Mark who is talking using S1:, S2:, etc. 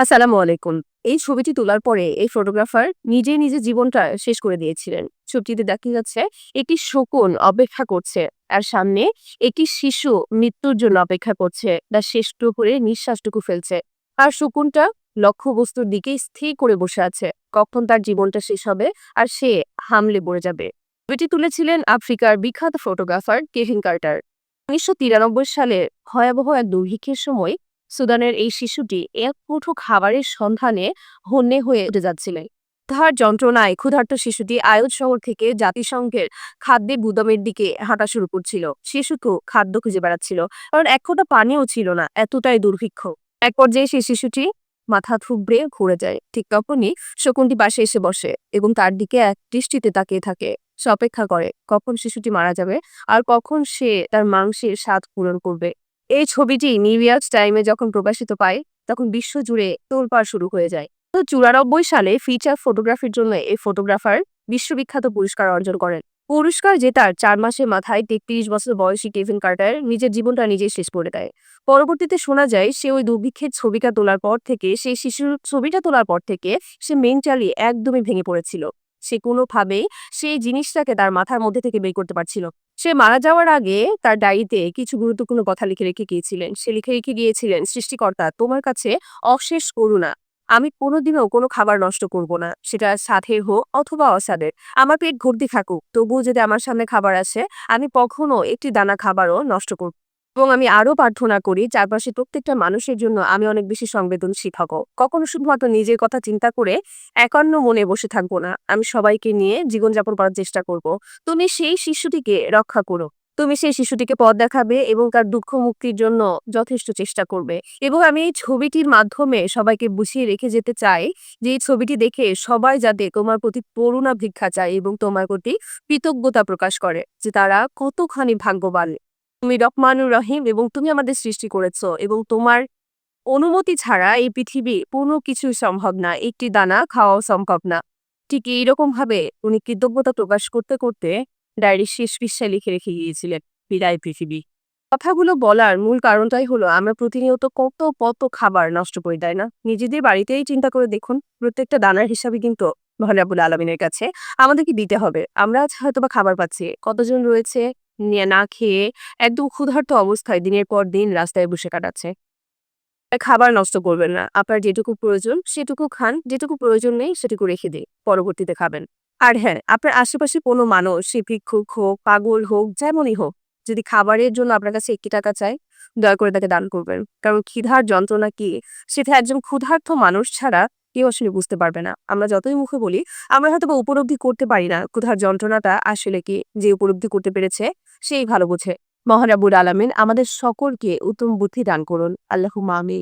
S1: আসসালামু আলাইকুম। এই ছবিটি তোলার পরে এই ফটোগ্রাফার নিজে নিজে জীবনটা শেষ করে দিয়েছিলেন। ছবিটিতে দেখা যাচ্ছে একটি শকুন অপেক্ষা করছে আর সামনে একটি শিশু মৃত্যুর জন্য অপেক্ষা করছে। তার শেষ করে নিঃশ্বাসটুকু ফেলছে। আর শকুনটা লক্ষ্যবস্তুর দিকে স্থির করে বসে আছে। কখন তার জীবনটা শেষ হবে আর সে হামলে পড়ে যাবে? ছবিটি তুলেছিলেন আফ্রিকার বিখ্যাত ফটোগ্রাফার কেভিন কার্টার। উনিশশো তিরানব্বই সালে ভয়াবহ এক দুর্ভিক্ষের সময় সুদানের এই শিশুটি এক মুঠো খাবারের সন্ধানে হন্যে হয়ে উঠে যাচ্ছিলেন। তাহার যন্ত্রণায় ক্ষুধার্ত শিশুটি আয়োজ শহর থেকে জাতিসংঘের খাদ্যে গুদামের দিকে হাঁটা শুরু করছিল। শিশুকেও খাদ্য খুঁজে বেড়াচ্ছিল, কারণ এক ফোঁটা পানিও ছিল না, এতটাই দুর্ভিক্ষ। এক পর্যায়ে সেই শিশুটি মাথা থুবড়ে ঘুরে যায়। ঠিক তখনই শকুনটি পাশে এসে বসে এবং তার দিকে এক দৃষ্টিতে তাকিয়ে থাকে, সে অপেক্ষা করে, কখন শিশুটি মারা যাবে আর কখন সে তার মাংসের স্বাদ পূরণ করবে। এই ছবিটি নিউ ইয়র্ক টাইমে যখন প্রকাশিত পায়, তখন বিশ্বজুড়ে তোলপাড় শুরু হয়ে যায়। তো চুরানব্বই সালে ফিচার ফটোগ্রাফির জন্য এই ফটোগ্রাফার বিশ্ববিখ্যাত পুরস্কার অর্জন করেন। পুরস্কার জেতার চার মাসের মাথায় তেত্রিশ বছর বয়সী কেভিন কার্টার নিজের জীবনটা নিজেই শেষ করে দেয়। পরবর্তীতে শোনা যায়, সে ওই দুর্ভিক্ষের ছবিটা তোলার পর থেকে সেই শিশুর ছবিটা তোলার পর থেকে, সে মেন্টালি একদমই ভেঙে পড়েছিল। সে কোনোভাবেই সেই জিনিসটাকে তার মাথার মধ্যে থেকে বের করতে পারছিল। সে মারা যাওয়ার আগে তার ডায়েরিতে কিছু গুরুত্বপূর্ণ কথা লিখে রেখে গিয়েছিলেন। সে লিখে রেখে গিয়েছিলেন, সৃষ্টিকর্তা, তোমার কাছে অশেষ করুণা। আমি কোনোদিনও কোনো খাবার নষ্ট করব না। সেটা স্বাদের হোক অথবা অস্বাদের। আমার পেট ভর্তি থাকুক। তবুও যদি আমার সামনে খাবার আসে, আমি কখনো একটি দানা খাবারও নষ্ট করব এবং আমি আরও প্রার্থনা করি, চারপাশে প্রত্যেকটা মানুষের জন্য আমি অনেক বেশি সংবেদনশীল হব কখনো শুধুমাত্র নিজের কথা চিন্তা করে একান্ন মনে বসে থাকব না। আমি সবাইকে নিয়ে জীবনযাপন করার চেষ্টা করব। তুমি সেই শিশুটিকে রক্ষা করো। তুমি সেই শিশুটিকে পথ দেখাবে এবং তার দুঃখ মুক্তির জন্য যথেষ্ট চেষ্টা করবে। এবং আমি এই ছবিটির মাধ্যমে সবাইকে বুঝিয়ে রেখে যেতে চাই যে এই ছবিটি দেখে সবাই যাতে তোমার প্রতি করুণা ভিক্ষা চায় এবং তোমার প্রতি কৃতজ্ঞতা প্রকাশ করে যে তারা কতখানি ভাগ্যবান। তুমি রহমানুর রহিম এবং তুমি আমাদের সৃষ্টি করেছ এবং তোমার অনুমতি ছাড়া এই পৃথিবী কোনো কিছু সম্ভব না। একটি দানা খাওয়াও সম্ভব না। ঠিক এইরকম ভাবে উনি কৃতজ্ঞতা প্রকাশ করতে করতে ডায়েরির শেষ পৃষ্ঠায় লিখে রেখে গিয়েছিলেন, বিদায় পৃথিবী। কথাগুলো বলার মূল কারণটাই হলো, আমরা প্রতিনিয়ত কত কত খাবার নষ্ট করে দেয় না? নিজেদের বাড়িতেই চিন্তা করে দেখুন, প্রত্যেকটা দানার হিসাবে কিন্তু মহানাবুল আলমিনের কাছে। আমাদেরকে দিতে হবে। আমরা হয়তো বা খাবার পাচ্ছি। কতজন রয়েছে? না খেয়ে একদম ক্ষুধার্ত অবস্থায় দিনের পর দিন রাস্তায় বসে কাটাচ্ছে। খাবার নষ্ট করবেন না। আপনার যেটুকু প্রয়োজন সেটুকু খান, যেটুকু প্রয়োজন নেই সেটুকু রেখে দিই পরবর্তীতে খাবেন। আর হ্যাঁ আপনার আশেপাশে কোনো মানুষ, সে ভিক্ষুক হোক, পাগল হোক, যেমনই হোক, যদি খাবারের জন্য আপনার কাছে একটি টাকা চায়, দয়া করে তাকে দান করবেন। কারণ ক্ষিধার যন্ত্রণা কি? সেটা একজন ক্ষুধার্থ মানুষ ছাড়া কেউ আসলে বুঝতে পারবে না। আমরা যতই মুখে বলি, আমরা হয়তো বা উপলব্ধি করতে পারি না কোথার যন্ত্রণাটা আসলে কি, যে উপলব্ধি করতে পেরেছে, সেই ভালো বোঝে। মহারাবুল আলমিন আমাদের সকলকে উত্তম বুদ্ধি দান করুন। আল্লাহ মামি